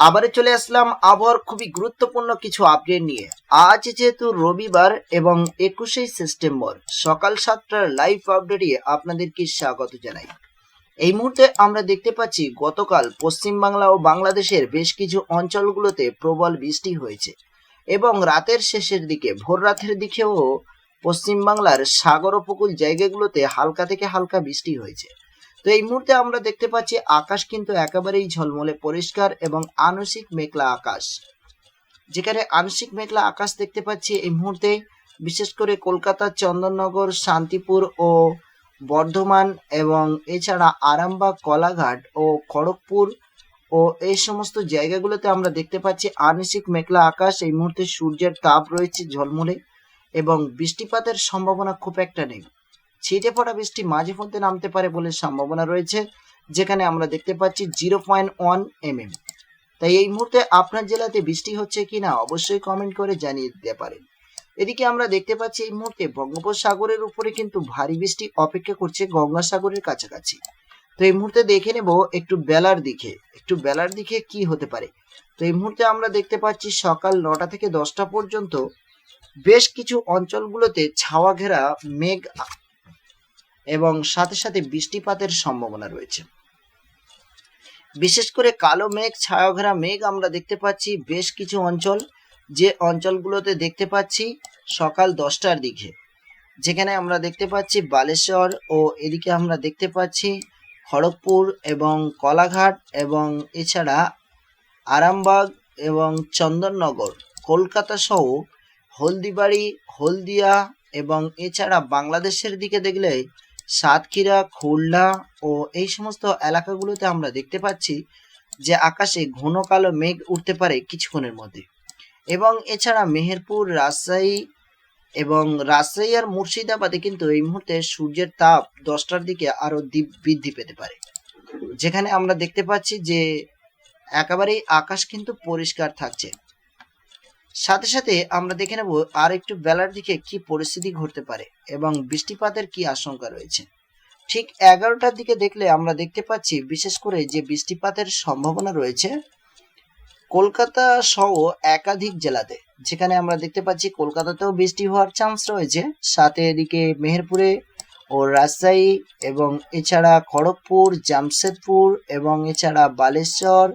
আবারে চলে আসলাম আবহাওয়ার খুবই গুরুত্বপূর্ণ কিছু আপডেট নিয়ে। আজ যেহেতু রবিবার এবং একুশে সেপ্টেম্বর, সকাল সাতটার লাইভ আপডেটে আপনাদেরকে স্বাগত জানাই। এই মুহূর্তে আমরা দেখতে পাচ্ছি গতকাল পশ্চিমবাংলা ও বাংলাদেশের বেশ কিছু অঞ্চলগুলোতে প্রবল বৃষ্টি হয়েছে এবং রাতের শেষের দিকে, ভোর রাতের দিকেও পশ্চিমবাংলার সাগর উপকূল জায়গাগুলোতে হালকা থেকে হালকা বৃষ্টি হয়েছে। তো এই মুহূর্তে আমরা দেখতে পাচ্ছি আকাশ কিন্তু একেবারেই ঝলমলে পরিষ্কার এবং আংশিক মেঘলা আকাশ। যেখানে আংশিক মেঘলা আকাশ দেখতে পাচ্ছি এই মুহূর্তে, বিশেষ করে কলকাতা, চন্দননগর, শান্তিপুর ও বর্ধমান এবং এছাড়া আরামবাগ, কলাঘাট ও খড়গপুর ও এই সমস্ত জায়গাগুলোতে আমরা দেখতে পাচ্ছি আংশিক মেঘলা আকাশ। এই মুহূর্তে সূর্যের তাপ রয়েছে ঝলমলে এবং বৃষ্টিপাতের সম্ভাবনা খুব একটা নেই। ছিটে পড়া বৃষ্টি মাঝে মধ্যে নামতে পারে বলে সম্ভাবনা রয়েছে, যেখানে আমরা দেখতে পাচ্ছি zero point one M M তাই এই মুহূর্তে আপনার জেলাতে বৃষ্টি হচ্ছে কিনা অবশ্যই কমেন্ট করে জানিয়ে দিতে পারেন। এদিকে আমরা দেখতে পাচ্ছি এই মুহূর্তে বঙ্গোপসাগরের উপরে কিন্তু ভারী বৃষ্টি অপেক্ষা করছে গঙ্গাসাগরের কাছাকাছি। তো এই মুহূর্তে দেখে নেব একটু বেলার দিকে, একটু বেলার দিকে কি হতে পারে। তো এই মুহূর্তে আমরা দেখতে পাচ্ছি সকাল নটা থেকে দশটা পর্যন্ত বেশ কিছু অঞ্চলগুলোতে ছাওয়া ঘেরা মেঘ এবং সাথে সাথে বৃষ্টিপাতের সম্ভাবনা রয়েছে। বিশেষ করে কালো মেঘ, ছায়াঘেরা মেঘ আমরা দেখতে পাচ্ছি বেশ কিছু অঞ্চল। যে অঞ্চলগুলোতে দেখতে পাচ্ছি সকাল দশটার দিকে, যেখানে আমরা দেখতে পাচ্ছি বালেশ্বর ও এদিকে আমরা দেখতে পাচ্ছি খড়গপুর এবং কলাঘাট এবং এছাড়া আরামবাগ এবং চন্দননগর, কলকাতা সহ হলদিবাড়ি, হলদিয়া এবং এছাড়া বাংলাদেশের দিকে দেখলে সাতক্ষীরা, খুলনা ও এই সমস্ত এলাকাগুলোতে আমরা দেখতে পাচ্ছি যে আকাশে ঘন কালো মেঘ উঠতে পারে কিছুক্ষণের মধ্যে। এবং এছাড়া মেহেরপুর, রাজশাহী এবং রাজশাহী আর মুর্শিদাবাদে কিন্তু এই মুহূর্তে সূর্যের তাপ দশটার দিকে আরও দি- বৃদ্ধি পেতে পারে। যেখানে আমরা দেখতে পাচ্ছি যে একেবারেই আকাশ কিন্তু পরিষ্কার থাকছে। সাথে সাথে আমরা দেখে নেব আর একটু বেলার দিকে কি পরিস্থিতি ঘটতে পারে এবং বৃষ্টিপাতের কি আশঙ্কা রয়েছে। ঠিক এগারোটার দিকে দেখলে আমরা দেখতে পাচ্ছি, বিশেষ করে যে বৃষ্টিপাতের সম্ভাবনা রয়েছে, কলকাতা সহ একাধিক জেলাতে। যেখানে আমরা দেখতে পাচ্ছি কলকাতাতেও বৃষ্টি হওয়ার চান্স রয়েছে। সাথে এদিকে মেহেরপুরে ও রাজশাহী এবং এছাড়া খড়গপুর, জামশেদপুর এবং এছাড়া বালেশ্বর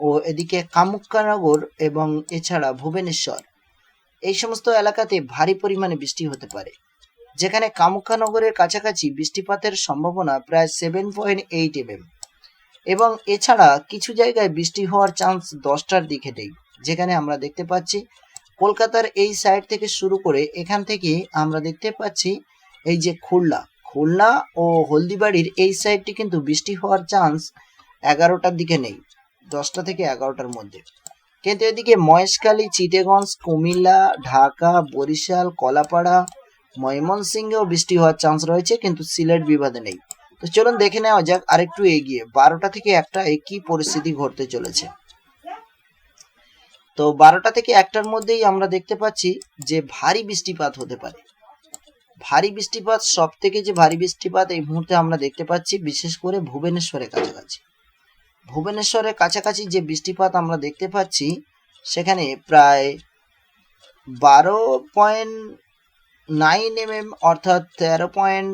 ও এদিকে কামুক্কানগর এবং এছাড়া ভুবনেশ্বর। এই সমস্ত এলাকাতে ভারী পরিমাণে বৃষ্টি হতে পারে, যেখানে কামুক্কানগরের কাছাকাছি বৃষ্টিপাতের সম্ভাবনা প্রায় সেভেন পয়েন্ট এইট এম এবং এছাড়া কিছু জায়গায় বৃষ্টি হওয়ার চান্স দশটার দিকে নেই, যেখানে আমরা দেখতে পাচ্ছি কলকাতার এই সাইড থেকে শুরু করে এখান থেকে আমরা দেখতে পাচ্ছি এই যে খুলনা। খুলনা ও হলদিবাড়ির এই সাইডটি কিন্তু বৃষ্টি হওয়ার চান্স এগারোটার দিকে নেই। দশটা থেকে এগারোটার মধ্যে। কিন্তু এদিকে মহেশখালী, চিটেগঞ্জ, কুমিল্লা, ঢাকা, বরিশাল, কলাপাড়া, ময়মনসিংহেও বৃষ্টি হওয়ার চান্স রয়েছে, কিন্তু সিলেট বিভাগে নেই। তো চলুন দেখে নেওয়া যাক আরেকটু এগিয়ে, বারোটা থেকে একটা কি পরিস্থিতি ঘটতে চলেছে। তো বারোটা থেকে একটার মধ্যেই আমরা দেখতে পাচ্ছি যে ভারী বৃষ্টিপাত হতে পারে। ভারী বৃষ্টিপাত সব থেকে যে ভারী বৃষ্টিপাত এই মুহূর্তে আমরা দেখতে পাচ্ছি, বিশেষ করে ভুবনেশ্বরের কাছাকাছি। ভুবনেশ্বরের কাছাকাছি যে বৃষ্টিপাত আমরা দেখতে পাচ্ছি, সেখানে প্রায় বারো পয়েন্ট নাইন এম এম অর্থাৎ তেরো পয়েন্ট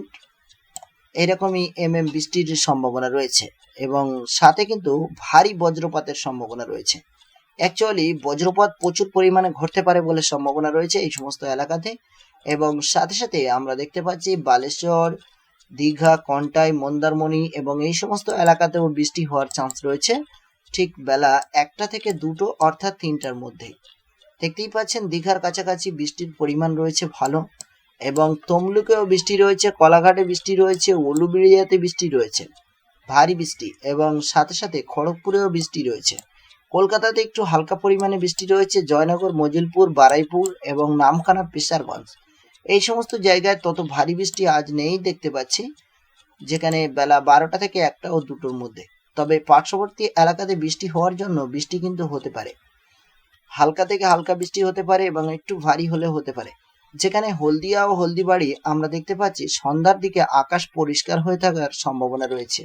এরকমই এম এম বৃষ্টির সম্ভাবনা রয়েছে এবং সাথে কিন্তু ভারী বজ্রপাতের সম্ভাবনা রয়েছে। অ্যাকচুয়ালি বজ্রপাত প্রচুর পরিমাণে ঘটতে পারে বলে সম্ভাবনা রয়েছে এই সমস্ত এলাকাতে এবং সাথে সাথে আমরা দেখতে পাচ্ছি বালেশ্বর দীঘা, কন্টাই, মন্দারমণি এবং এই সমস্ত এলাকাতেও বৃষ্টি হওয়ার চান্স রয়েছে ঠিক বেলা একটা থেকে দুটো অর্থাৎ তিনটার মধ্যে। দেখতেই পাচ্ছেন দীঘার কাছাকাছি বৃষ্টির পরিমাণ রয়েছে ভালো এবং তমলুকেও বৃষ্টি রয়েছে, কলাঘাটে বৃষ্টি রয়েছে, উলুবেড়িয়াতে বৃষ্টি রয়েছে। ভারী বৃষ্টি এবং সাথে সাথে খড়গপুরেও বৃষ্টি রয়েছে। কলকাতাতে একটু হালকা পরিমাণে বৃষ্টি রয়েছে, জয়নগর, মজিলপুর, বারাইপুর এবং নামখানা, পেশারগঞ্জ। এই সমস্ত জায়গায় তত ভারী বৃষ্টি আজ নেই দেখতে পাচ্ছি। যেখানে বেলা বারোটা থেকে একটা ও দুটোর মধ্যে। তবে পার্শ্ববর্তী এলাকাতে বৃষ্টি হওয়ার জন্য বৃষ্টি কিন্তু হতে পারে। হালকা থেকে হালকা বৃষ্টি হতে পারে এবং একটু ভারী হলে হতে পারে। যেখানে হলদিয়া ও হলদিবাড়ি আমরা দেখতে পাচ্ছি সন্ধ্যার দিকে আকাশ পরিষ্কার হয়ে থাকার সম্ভাবনা রয়েছে।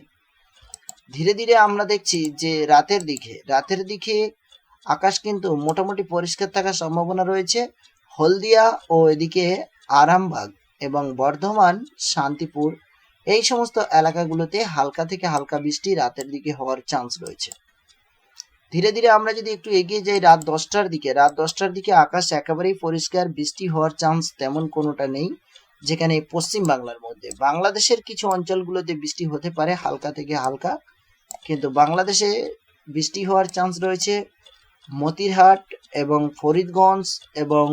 ধীরে ধীরে আমরা দেখছি যে রাতের দিকে রাতের দিকে আকাশ কিন্তু মোটামুটি পরিষ্কার থাকার সম্ভাবনা রয়েছে। হলদিয়া ও এদিকে আরামবাগ এবং বর্ধমান, শান্তিপুর, এই সমস্ত এলাকাগুলোতে হালকা থেকে হালকা বৃষ্টি রাতের দিকে হওয়ার চান্স রয়েছে। ধীরে ধীরে আমরা যদি একটু এগিয়ে যাই রাত দশটার দিকে, রাত দশটার দিকে আকাশ একেবারেই পরিষ্কার, বৃষ্টি হওয়ার চান্স তেমন কোনোটা নেই, যেখানে পশ্চিম বাংলার মধ্যে। বাংলাদেশের কিছু অঞ্চলগুলোতে বৃষ্টি হতে পারে হালকা থেকে হালকা, কিন্তু বাংলাদেশে বৃষ্টি হওয়ার চান্স রয়েছে মতিরহাট এবং ফরিদগঞ্জ এবং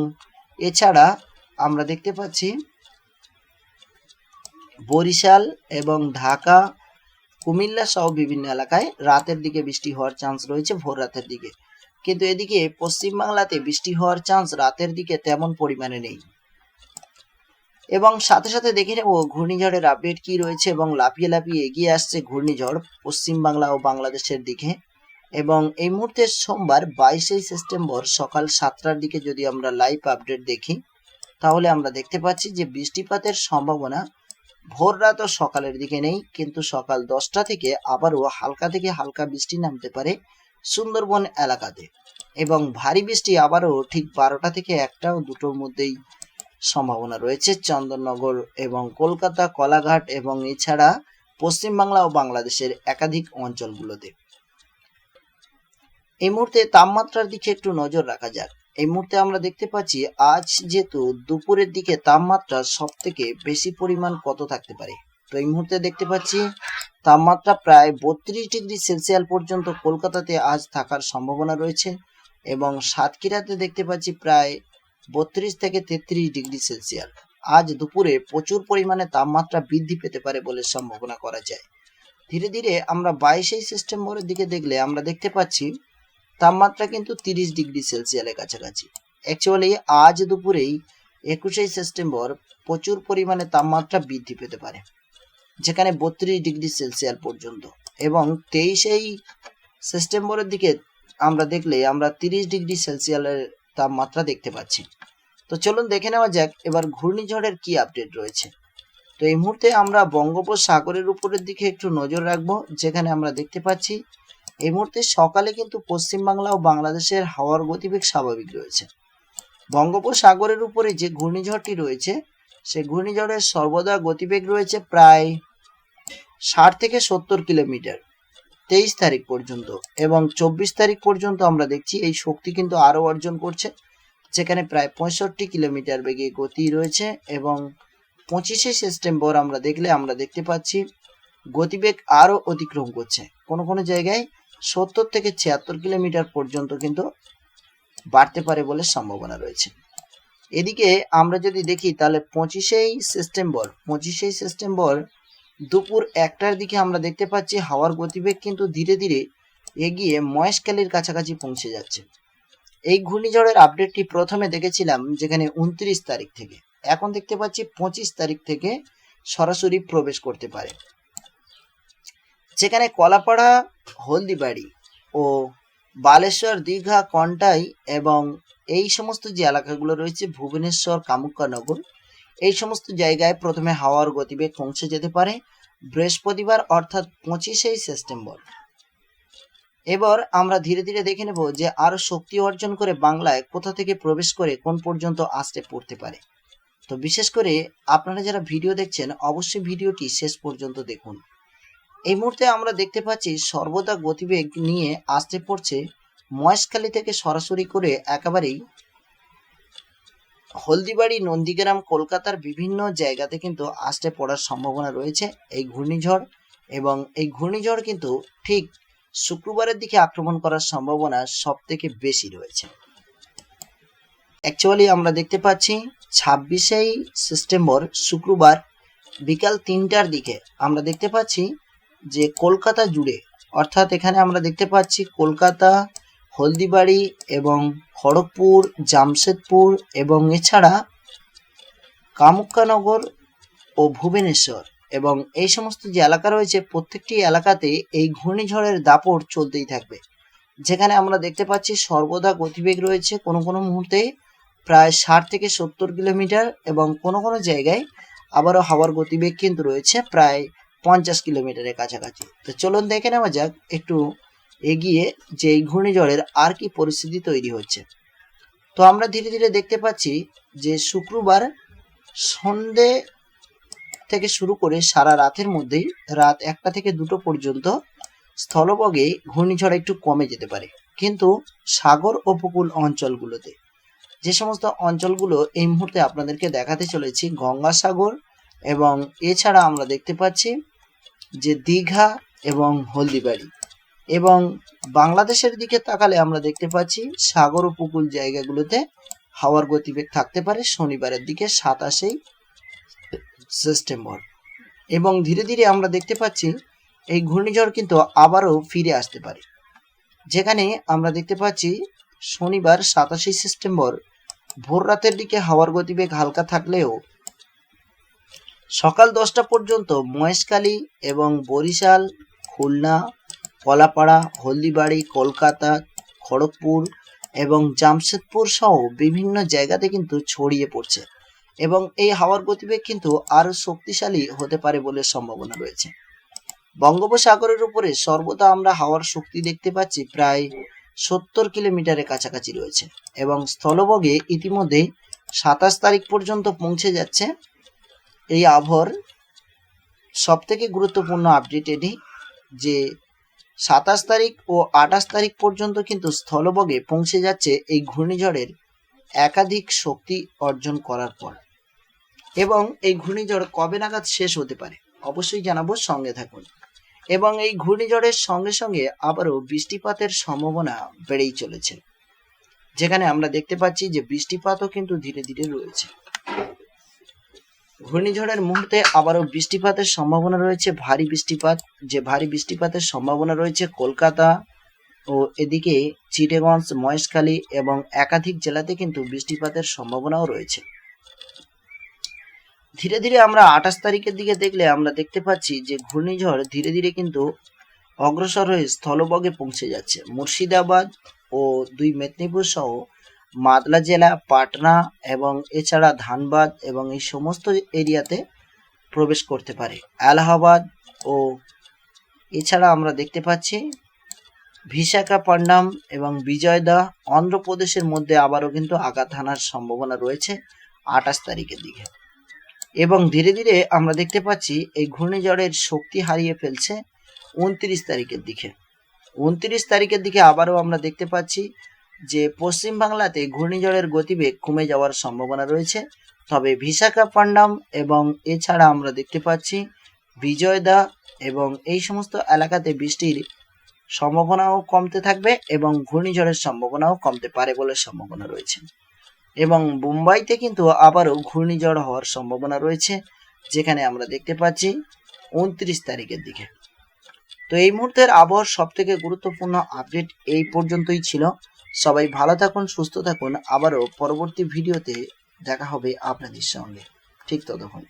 এছাড়া আমরা দেখতে পাচ্ছি বরিশাল এবং ঢাকা, কুমিল্লা সহ বিভিন্ন এলাকায় রাতের দিকে বৃষ্টি হওয়ার চান্স রয়েছে ভোর রাতের দিকে। কিন্তু এদিকে পশ্চিম বাংলাতে বৃষ্টি হওয়ার চান্স রাতের দিকে তেমন পরিমাণে নেই। এবং সাথে সাথে দেখে নেব ঘূর্ণিঝড়ের আপডেট কি রয়েছে এবং লাফিয়ে লাফিয়ে এগিয়ে আসছে ঘূর্ণিঝড় পশ্চিম বাংলা ও বাংলাদেশের দিকে। এবং এই মুহূর্তে সোমবার বাইশে সেপ্টেম্বর সকাল সাতটার দিকে যদি আমরা লাইভ আপডেট দেখি তাহলে আমরা দেখতে পাচ্ছি যে বৃষ্টিপাতের সম্ভাবনা ভোর রাত ও সকালের দিকে নেই, কিন্তু সকাল দশটা থেকে আবারও হালকা থেকে হালকা বৃষ্টি নামতে পারে সুন্দরবন এলাকাতে। এবং ভারী বৃষ্টি আবারও ঠিক বারোটা থেকে একটা ও দুটোর মধ্যেই সম্ভাবনা রয়েছে। চন্দননগর এবং কলকাতা, কলাঘাট এবং এছাড়া পশ্চিমবাংলা ও বাংলাদেশের একাধিক অঞ্চলগুলোতে। এই মুহূর্তে তাপমাত্রার দিকে একটু নজর রাখা যাক। এই মুহূর্তে আমরা দেখতে পাচ্ছি, আজ যেহেতু দুপুরের দিকে তাপমাত্রা সব থেকে বেশি পরিমাণ কত থাকতে পারে? তো এই মুহূর্তে দেখতে পাচ্ছি, তাপমাত্রা প্রায় বত্রিশ ডিগ্রি সেলসিয়াস পর্যন্ত কলকাতাতে আজ থাকার সম্ভাবনা রয়েছে এবং সাতক্ষীরাতে দেখতে পাচ্ছি প্রায় বত্রিশ থেকে তেত্রিশ ডিগ্রি সেলসিয়াস। আজ দুপুরে প্রচুর পরিমাণে তাপমাত্রা বৃদ্ধি পেতে পারে বলে সম্ভাবনা করা যায়। ধীরে ধীরে আমরা বাইশে সেপ্টেম্বরের দিকে দেখলে আমরা দেখতে পাচ্ছি তাপমাত্রা কিন্তু তিরিশ ডিগ্রি সেলসিয়াসের কাছাকাছি। অ্যাকচুয়ালি আজ দুপুরেই একুশে সেপ্টেম্বর প্রচুর পরিমাণে তাপমাত্রা বৃদ্ধি পেতে পারে, যেখানে বত্রিশ ডিগ্রি সেলসিয়াস পর্যন্ত। এবং তেইশেই সেপ্টেম্বরের দিকে আমরা দেখলে আমরা তিরিশ ডিগ্রি সেলসিয়াসের তাপমাত্রা দেখতে পাচ্ছি। তো চলুন দেখে নেওয়া যাক, এবার ঘূর্ণিঝড়ের কি আপডেট রয়েছে। তো এই মুহূর্তে আমরা বঙ্গোপসাগরের উপরের দিকে একটু নজর রাখব, যেখানে আমরা দেখতে পাচ্ছি এই মুহূর্তে সকালে কিন্তু পশ্চিমবাংলা ও বাংলাদেশের হাওয়ার গতিবেগ স্বাভাবিক রয়েছে। বঙ্গোপসাগরের উপরে যে ঘূর্ণিঝড়টি রয়েছে, সেই ঘূর্ণিঝড়ের সর্বদা গতিবেগ রয়েছে প্রায় ষাট থেকে সত্তর কিলোমিটার, তেইশ তারিখ পর্যন্ত এবং চব্বিশ তারিখ পর্যন্ত আমরা দেখছি এই শক্তি কিন্তু আরও অর্জন করছে, যেখানে প্রায় পঁয়ষট্টি কিলোমিটার বেগে গতি রয়েছে এবং পঁচিশে সেপ্টেম্বর আমরা দেখলে আমরা দেখতে পাচ্ছি গতিবেগ আরও অতিক্রম করছে। কোনো কোনো জায়গায় সত্তর থেকে ছিয়াত্তর কিলোমিটার পর্যন্ত কিন্তু বাড়তে পারে বলে সম্ভাবনা রয়েছে। এদিকে আমরা যদি দেখি, তাহলে পঁচিশেই সেপ্টেম্বর পঁচিশেই সেপ্টেম্বর দুপুর একটার দিকে আমরা দেখতে পাচ্ছি হাওয়ার গতিবেগ কিন্তু ধীরে ধীরে এগিয়ে মহেশখালীর কাছাকাছি পৌঁছে যাচ্ছে। এই ঘূর্ণিঝড়ের আপডেটটি প্রথমে দেখেছিলাম যেখানে উনত্রিশ তারিখ থেকে। এখন দেখতে পাচ্ছি পঁচিশ তারিখ থেকে সরাসরি প্রবেশ করতে পারে। যেখানে কলাপাড়া, হলদিবাড়ি ও বালেশ্বর, দীঘা, কন্টাই এবং এই সমস্ত যে এলাকাগুলো রয়েছে, ভুবনেশ্বর কামুক্কানগর এই সমস্ত জায়গায় প্রথমে হাওয়ার গতিবেগ পৌঁছে যেতে পারে বৃহস্পতিবার অর্থাৎ পঁচিশেই সেপ্টেম্বর। এবার আমরা ধীরে ধীরে দেখে নেব যে আরও শক্তি অর্জন করে বাংলায় কোথা থেকে প্রবেশ করে কোন পর্যন্ত আসতে পড়তে পারে। তো বিশেষ করে আপনারা যারা ভিডিও দেখছেন, অবশ্যই ভিডিওটি শেষ পর্যন্ত দেখুন। এই মুহূর্তে আমরা দেখতে পাচ্ছি সর্বদা গতিবেগ নিয়ে আসতে পড়ছে মহেশখালী থেকে সরাসরি করে একেবারেই হলদিবাড়ি, নন্দীগ্রাম, কলকাতার বিভিন্ন জায়গাতে কিন্তু আসতে পড়ার সম্ভাবনা রয়েছে। এই ঘূর্ণিঝড় এবং এই ঘূর্ণিঝড় কিন্তু ঠিক শুক্রবারের দিকে আক্রমণ করার সম্ভাবনা সব থেকে বেশি রয়েছে। অ্যাকচুয়ালি আমরা দেখতে পাচ্ছি ছাব্বিশেই সেপ্টেম্বর, শুক্রবার বিকাল তিনটার দিকে আমরা দেখতে পাচ্ছি যে কলকাতা জুড়ে, অর্থাৎ এখানে আমরা দেখতে পাচ্ছি কলকাতা, হলদিবাড়ি এবং খড়গপুর, জামশেদপুর এবং এছাড়া কামুক্কানগর ও ভুবনেশ্বর এবং এই সমস্ত যে এলাকা রয়েছে, প্রত্যেকটি এলাকাতে এই ঘূর্ণিঝড়ের দাপট চলতেই থাকবে। যেখানে আমরা দেখতে পাচ্ছি সর্বদা গতিবেগ রয়েছে কোনো কোনো মুহূর্তে প্রায় ষাট থেকে সত্তর কিলোমিটার এবং কোনো কোনো জায়গায় আবারও হাওয়ার গতিবেগ কিন্তু রয়েছে প্রায় পঞ্চাশ কিলোমিটারের কাছাকাছি। তো চলুন দেখে নেওয়া যাক, একটু এগিয়ে যে এই ঘূর্ণিঝড়ের আর কি পরিস্থিতি তৈরি হচ্ছে। তো আমরা ধীরে ধীরে দেখতে পাচ্ছি যে শুক্রবার সন্ধে থেকে শুরু করে সারা রাতের মধ্যেই রাত একটা থেকে দুটো পর্যন্ত স্থলবগে ঘূর্ণিঝড় একটু কমে যেতে পারে। কিন্তু সাগর উপকূল অঞ্চলগুলোতে, যে সমস্ত অঞ্চলগুলো এই মুহূর্তে আপনাদেরকে দেখাতে চলেছি, গঙ্গাসাগর এবং এছাড়া আমরা দেখতে পাচ্ছি যে দীঘা এবং হলদিবাড়ি। এবং বাংলাদেশের দিকে তাকালে আমরা দেখতে পাচ্ছি সাগর উপকূল জায়গাগুলোতে হাওয়ার গতিবেগ থাকতে পারে শনিবারের দিকে সাতাশেই সেপ্টেম্বর। এবং ধীরে ধীরে আমরা দেখতে পাচ্ছি এই ঘূর্ণিঝড় কিন্তু আবারও ফিরে আসতে পারে। যেখানে আমরা দেখতে পাচ্ছি শনিবার সাতাশে সেপ্টেম্বর ভোর রাতের দিকে হাওয়ার গতিবেগ হালকা থাকলেও সকাল দশটা পর্যন্ত মহেশখালী এবং বরিশাল, খুলনা, কলাপাড়া, হলদিবাড়ি, কলকাতা, খড়গপুর এবং জামশেদপুর সহ বিভিন্ন জায়গাতে কিন্তু ছড়িয়ে পড়ছে এবং এই হাওয়ার গতিবেগ কিন্তু আরও শক্তিশালী হতে পারে বলে সম্ভাবনা রয়েছে। বঙ্গোপসাগরের উপরে সর্বদা আমরা হাওয়ার শক্তি দেখতে পাচ্ছি প্রায় সত্তর কিলোমিটারের কাছাকাছি রয়েছে এবং স্থলবগে ইতিমধ্যে সাতাশ তারিখ পর্যন্ত পৌঁছে যাচ্ছে এই আবহাওয়ার সব থেকে গুরুত্বপূর্ণ আপডেট এটি যে সাতাশ তারিখ ও আঠাশ তারিখ পর্যন্ত কিন্তু স্থলবগে পৌঁছে যাচ্ছে এই ঘূর্ণিঝড়ের একাধিক শক্তি অর্জন করার পর। এবং এই ঘূর্ণিঝড় কবে নাগাদ শেষ হতে পারে অবশ্যই জানাব, সঙ্গে থাকুন। এবং এই ঘূর্ণিঝড়ের সঙ্গে সঙ্গে আবারও বৃষ্টিপাতের সম্ভাবনা বেড়েই চলেছে। যেখানে আমরা দেখতে পাচ্ছি যে বৃষ্টিপাতও কিন্তু ধীরে ধীরে রয়েছে। ঘূর্ণিঝড়ের মুহূর্তে আবারও বৃষ্টিপাতের সম্ভাবনা রয়েছে, ভারী বৃষ্টিপাত, যে ভারী বৃষ্টিপাতের সম্ভাবনা রয়েছে কলকাতা ও এদিকে চিটেগঞ্জ, মহেশখালী এবং একাধিক জেলাতে কিন্তু বৃষ্টিপাতের সম্ভাবনাও রয়েছে। ধীরে ধীরে আমরা আঠাশ তারিখের দিকে দেখলে আমরা দেখতে পাচ্ছি যে ঘূর্ণিঝড় ধীরে ধীরে কিন্তু অগ্রসর হয়ে স্থলবগে পৌঁছে যাচ্ছে। মুর্শিদাবাদ ও দুই মেদিনীপুর সহ মাদলা জেলা, পাটনা এবং এছাড়া ধানবাদ এবং এই সমস্ত এরিয়াতে প্রবেশ করতে পারে। এলাহাবাদ ও এছাড়া আমরা দেখতে পাচ্ছি বিশাখাপট্টনম এবং বিজয়দা অন্ধ্রপ্রদেশের মধ্যে আবারও কিন্তু আঘাত হানার সম্ভাবনা রয়েছে আঠাশ তারিখের দিকে। এবং ধীরে ধীরে আমরা দেখতে পাচ্ছি এই ঘূর্ণিঝড়ের শক্তি হারিয়ে ফেলছে উনত্রিশ তারিখের দিকে। উনত্রিশ তারিখের দিকে আবারও আমরা দেখতে পাচ্ছি যে পশ্চিম বাংলাতে ঘূর্ণিঝড়ের গতিবেগ কমে যাওয়ার সম্ভাবনা রয়েছে, তবে বিশাখাপট্টনম এবং এছাড়া আমরা দেখতে পাচ্ছি বিজয়দা এবং এই সমস্ত এলাকাতে বৃষ্টির সম্ভাবনাও কমতে থাকবে এবং ঘূর্ণিঝড়ের সম্ভাবনাও কমতে পারে বলে সম্ভাবনা রয়েছে। এবং মুম্বাইতে কিন্তু আবারও ঘূর্ণিঝড় হওয়ার সম্ভাবনা রয়েছে, যেখানে আমরা দেখতে পাচ্ছি উনত্রিশ তারিখের দিকে। তো এই মুহূর্তের আবহাওয়ার সব থেকে গুরুত্বপূর্ণ আপডেট এই পর্যন্তই ছিল। সবাই ভালো থাকুন সুস্থ থাকুন। আবারও পরবর্তী ভিডিওতে দেখা হবে আপনাদের সঙ্গে। ঠিক ততক্ষণ।